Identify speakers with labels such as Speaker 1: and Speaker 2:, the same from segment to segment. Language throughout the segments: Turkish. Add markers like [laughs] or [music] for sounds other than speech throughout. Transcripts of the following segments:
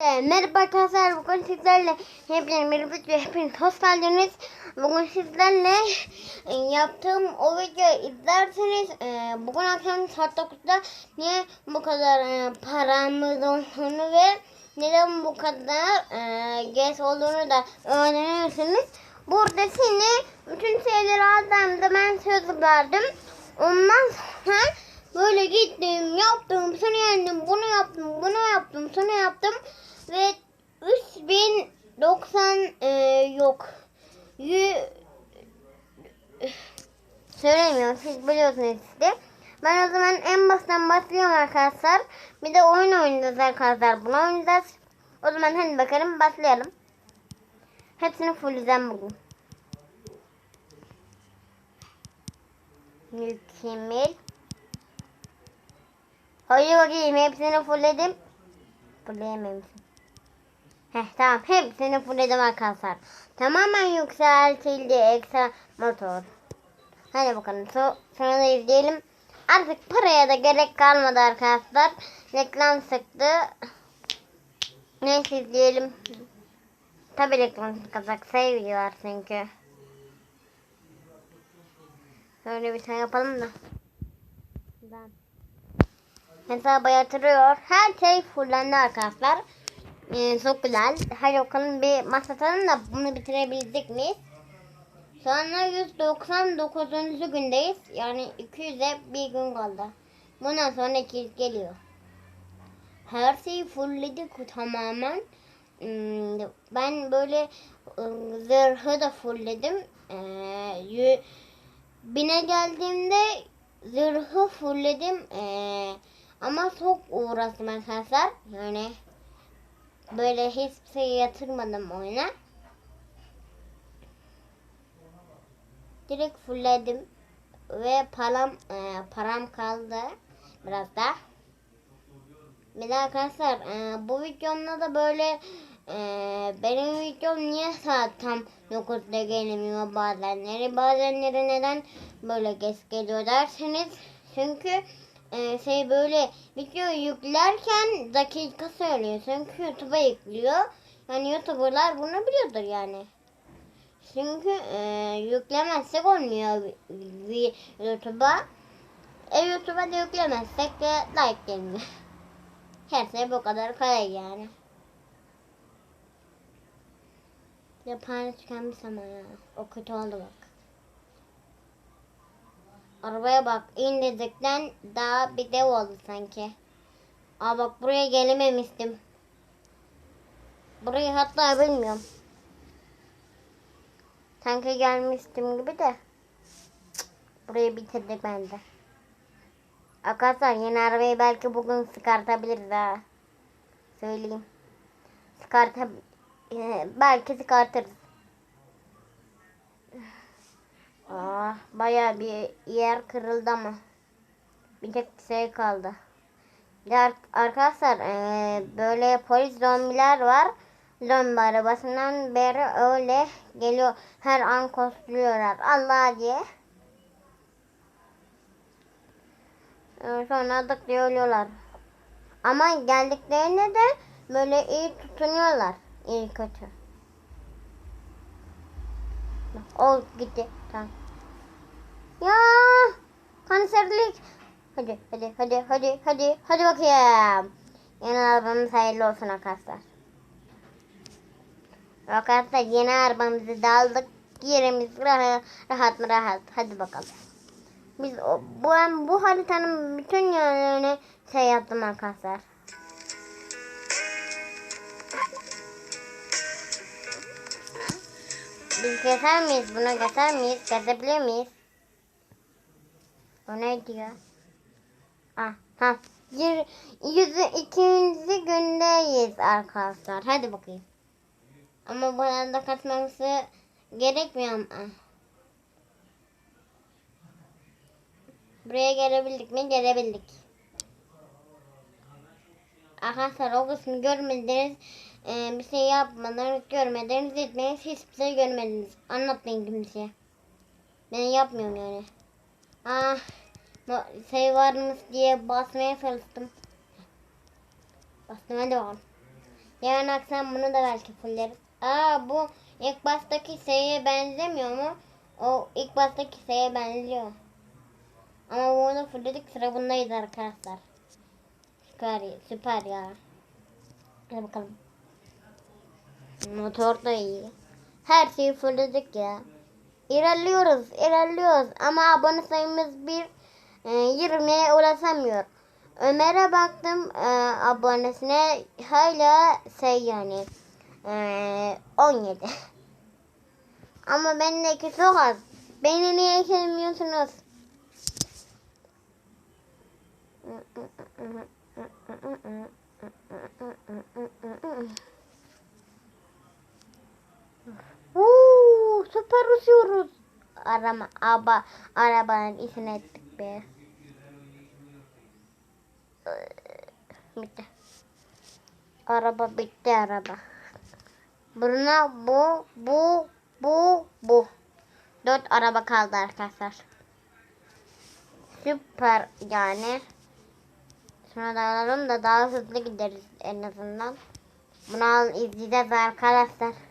Speaker 1: Ee, Merhaba arkadaşlar bugün sizlerle hepiniz merhaba hepiniz hoş geldiniz. Bugün sizlerle e, yaptığım o videoyu izlerseniz e, bugün akşam saat 9'da niye bu kadar e, paramız olduğunu ve neden bu kadar geç olduğunu da öğrenirsiniz. Burada şimdi bütün şeyleri aldığımda ben söz verdim. Ondan sonra böyle gittim yaptım şunu yendim bunu yaptım bunu yaptım şunu yaptım ve 3090 e, yok. Yü, söylemiyorum siz biliyorsunuz işte. Ben o zaman en baştan başlıyorum arkadaşlar. Bir de oyun oynayacağız arkadaşlar. Bunu oynayacağız. O zaman hadi bakalım başlayalım. Hepsini fulleyeceğim bugün. Mükemmel. Hadi bakayım hepsini fullledim. Fullleyememişim. Heh tamam hepsini fullledim arkadaşlar. Tamamen yükseltildi ekstra motor. Hadi bakalım so sonra da izleyelim. Artık paraya da gerek kalmadı arkadaşlar. Reklam sıktı. Neyse izleyelim. Tabi reklam sıkacak seviyorlar çünkü. Şöyle bir şey yapalım da. Ben. Hesaba yatırıyor. Her şey fullendi arkadaşlar. Ee, çok güzel. Hadi bakalım bir maç da bunu bitirebildik miyiz? Sonra 199. gündeyiz. Yani 200'e bir gün kaldı. Bundan sonra 200 geliyor. Her şeyi fullledik tamamen. Hmm, Ben böyle ıı, zırhı da fullledim. Ee, Bine geldiğimde zırhı fullledim. Ee, ama çok uğraştım arkadaşlar. Yani böyle hiçbir şey yatırmadım oyuna. Direkt fullledim. Ve param e, param kaldı. Biraz da. Bir de arkadaşlar e, bu videomda da böyle e, benim videom niye saat tam 9'da gelmiyor bazenleri. Bazenleri neden böyle geç geliyor derseniz. Çünkü e, şey böyle video yüklerken dakika söylüyor. Çünkü YouTube'a yüklüyor. Yani YouTuber'lar bunu biliyordur yani. Çünkü e, yüklemezsek olmuyor YouTube'a. E YouTube'a da yüklemezsek de like gelmiyor. [laughs] Her şey bu kadar kolay yani. Yapan çıkarmış ama ya. O kötü oldu bak. Arabaya bak. İn dedikten daha bir dev oldu sanki. Aa bak buraya gelememiştim. Burayı hatta bilmiyorum. Sanki gelmiştim gibi de. Burayı bitirdik bence. Arkadaşlar yeni arabayı belki bugün çıkartabiliriz ha. Söyleyeyim. Çıkartab e, belki çıkartırız. Ah, bayağı bir yer kırıldı ama. Bir tek şey kaldı. Arkadaşlar e, böyle polis zombiler var. Zombi arabasından beri öyle geliyor. Her an koşturuyorlar. Allah diye. Ee, Sonra dık diye ölüyorlar. Ama geldiklerinde de böyle iyi tutunuyorlar. İyi kötü. O gitti. Tamam. Ya kanserlik. Hadi hadi hadi hadi hadi hadi bakayım. Yeni arabamız hayırlı olsun arkadaşlar. Arkadaşlar yeni arabamızı da aldık. Yerimiz rahat, rahat mı rahat. Hadi bakalım. Biz o, bu, bu haritanın bütün yerlerine şey yaptım arkadaşlar. Biz keser miyiz? Bunu keser miyiz? Kesebilir miyiz? O ne diyor? Ah, ha. Yüz, yüzü ikinci gündeyiz arkadaşlar. Hadi bakayım. Ama buradan da katmamızı gerekmiyor mu? Ah. Buraya gelebildik mi? Gelebildik. Arkadaşlar o kısmı görmediniz. Ee, bir şey yapmadınız, görmediniz, etmediniz, hiçbir şey görmediniz. Anlatmayın kimseye. Ben yapmıyorum yani. Ah, no- şey varmış diye basmaya çalıştım. Bastım hadi bakalım. Yarın akşam bunu da belki fulleriz. Aa bu ilk baştaki şeye benzemiyor mu? O ilk baştaki şeye benziyor. Ama bunu fullledik sıra bundayız arkadaşlar. Süper, süper ya. Hadi bakalım. Motor da iyi. Her şeyi fullledik ya. İlerliyoruz, ilerliyoruz ama abone sayımız bir e, 20'ye ulaşamıyor. Ömer'e baktım e, abonesine hala şey yani e, 17. [laughs] ama bendeki çok az. Beni niye sevmiyorsunuz? Uuu [laughs] süper uçuyoruz. Arama, aba, arabanın içine ettik be. Bitti. Araba bitti araba. Buna bu, bu, bu, bu. Dört araba kaldı arkadaşlar. Süper yani. Şuna da alalım da daha hızlı gideriz en azından. Bunu izleyeceğiz arkadaşlar.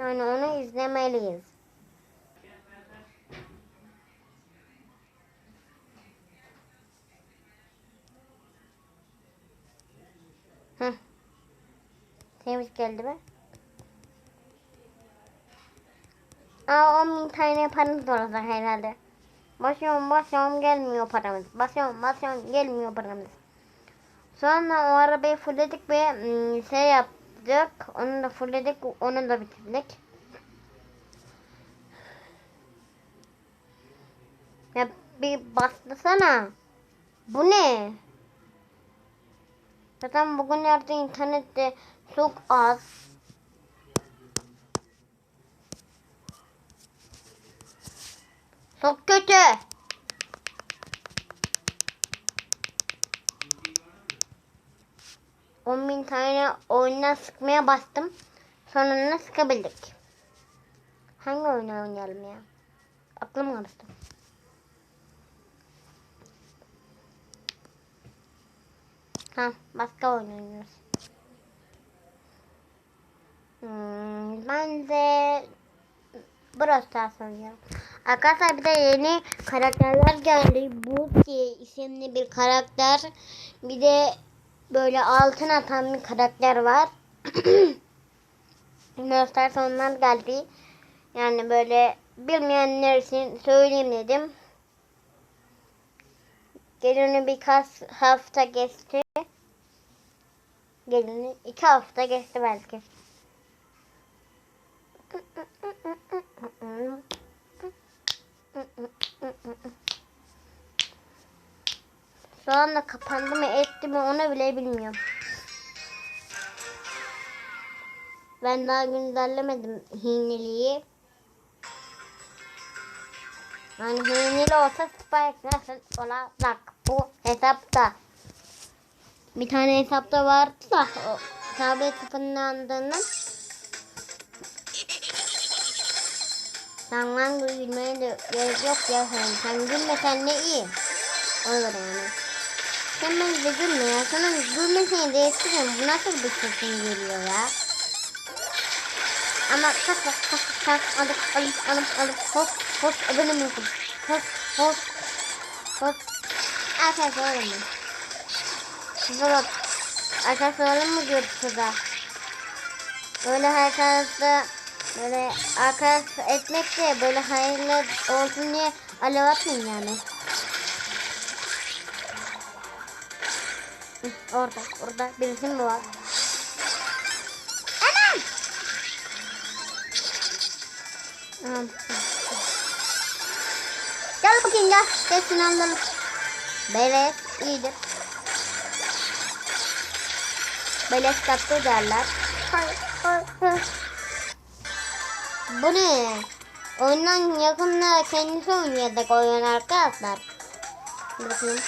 Speaker 1: Yani onu izlemeliyiz. Hı. Temiz geldi be. Aa 10 bin tane paramız olacak herhalde. Basıyorum basıyorum gelmiyor paramız. Basıyorum basıyorum gelmiyor paramız. Sonra o arabayı fullledik ve ım, şey yaptık. Onu da fullledik. Onu da bitirdik. Ya bir bastısana. Bu ne? Zaten bugünlerde internette çok az. Çok kötü. On bin tane oyuna sıkmaya bastım. Sonunda sıkabildik. Hangi oyunu oynayalım ya? Aklım karıştı. Ha, başka oyun oynuyoruz. Hmm, ben de Brawl Stars oynuyorum. Arkadaşlar bir de yeni karakterler geldi. Buki isimli bir karakter. Bir de böyle altın atan bir karakter var. [clears throat] Brawl Stars onlar geldi. Yani böyle bilmeyenler için söyleyeyim dedim. Gelini birkaç hafta geçti. Gelini iki hafta geçti belki. [clears throat] Şu anda kapandı mı etti mi onu bile bilmiyorum. Ben daha güncellemedim hineliği. Yani hineli olsa Spike nasıl olacak bu hesapta. Bir tane hesapta vardı da o tablet sıfırlandığından Sen lan gülmeye de gerek yok ya sen. Sen gülmesen ne iyi. O göre yani. Sen ben de gülme ya. Sana gülmeseni değiştiririm. Bu nasıl bir sesin geliyor ya? Ama kalk kalk kalk kalk alıp alıp alıp alıp hop hop abone mi yapın? Hop hop hop. Arkadaşlar olur mu? Kıza bak. Arkadaşlar olur mu diyor kıza. Böyle arkadaşlar böyle arkadaş etmek de böyle hayırlı olsun diye alev atmayın yani. Hı, Orada, orada birisi mi var? Anam! Anam. Gel bakayım gel. Gel şunu alalım. Beyler iyidir. Böyle kaptı derler. Bu ne? Oyundan yakında kendisi oynayacak oyun arkadaşlar. Bakayım.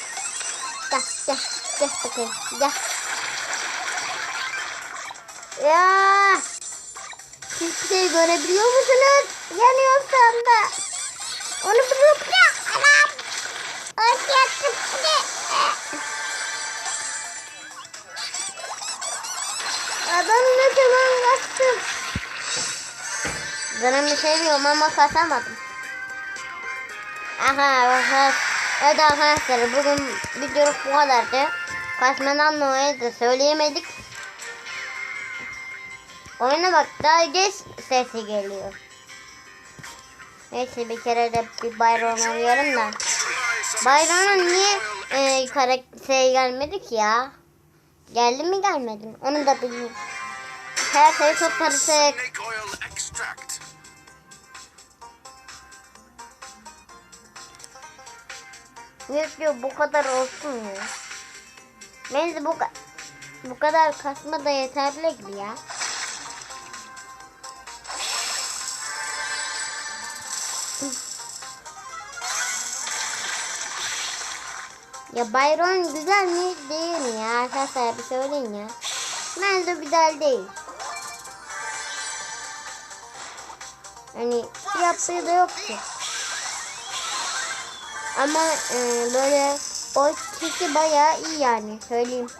Speaker 1: Gel gel Gel bakayım. Gel. Ya. Hiçbir şey görebiliyor musunuz? Yanıyorsam da. Onu bırak ya. Anam. Hoş yattım. Adam ne zaman kaçtım. Canım bir şey diyorum ama kaçamadım. Aha, aha. Evet arkadaşlar bugün videoluk bu kadardı. Kasmadan dolayı da söyleyemedik. Oyuna bak daha geç sesi geliyor. Neyse bir kere de bir bayram arayalım da. Bayramın niye e, karakter gelmedi ki ya? Geldi mi gelmedi mi? Onu da bilmiyorum. Şey çok karışık. Yok yok bu kadar olsun ya. Bence bu, bu kadar kasma da yeterli gibi ya. Ya Byron güzel mi değil mi ya? Arkadaşlar bir söyleyin ya. Bence güzel değil. Hani yaptığı da yok ki. Ama e, böyle o kişi bayağı iyi yani söyleyeyim.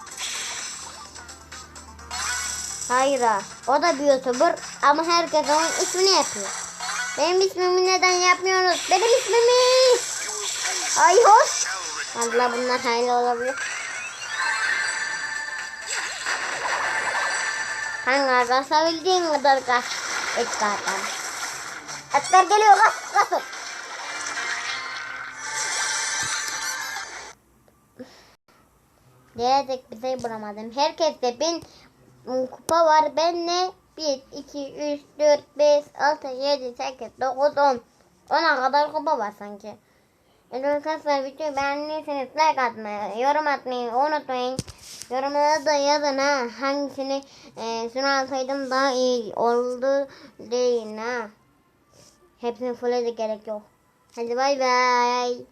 Speaker 1: Hayra. O da bir YouTuber ama herkes onun ismini yapıyor. Benim ismimi neden yapmıyorsunuz? Benim ismimi. Ay hoş. Allah bunlar hayli olabilir. Kanka kasabildiğin kadar kas. Et zaten. Etler geliyor kas. Kasın. Diyecek bir şey bulamadım. Herkeste bin kupa var. Ben ne? 1, 2, 3, 4, 5, 6, 7, 8, 9, 10. 10'a kadar kupa var sanki. Arkadaşlar videoyu beğendiyseniz like atmayı, yorum atmayı unutmayın. Yorumlara da yazın ha. Hangisini e, şunu alsaydım daha iyi oldu değil ha. Hepsini full'e de gerek yok. Hadi bay bay.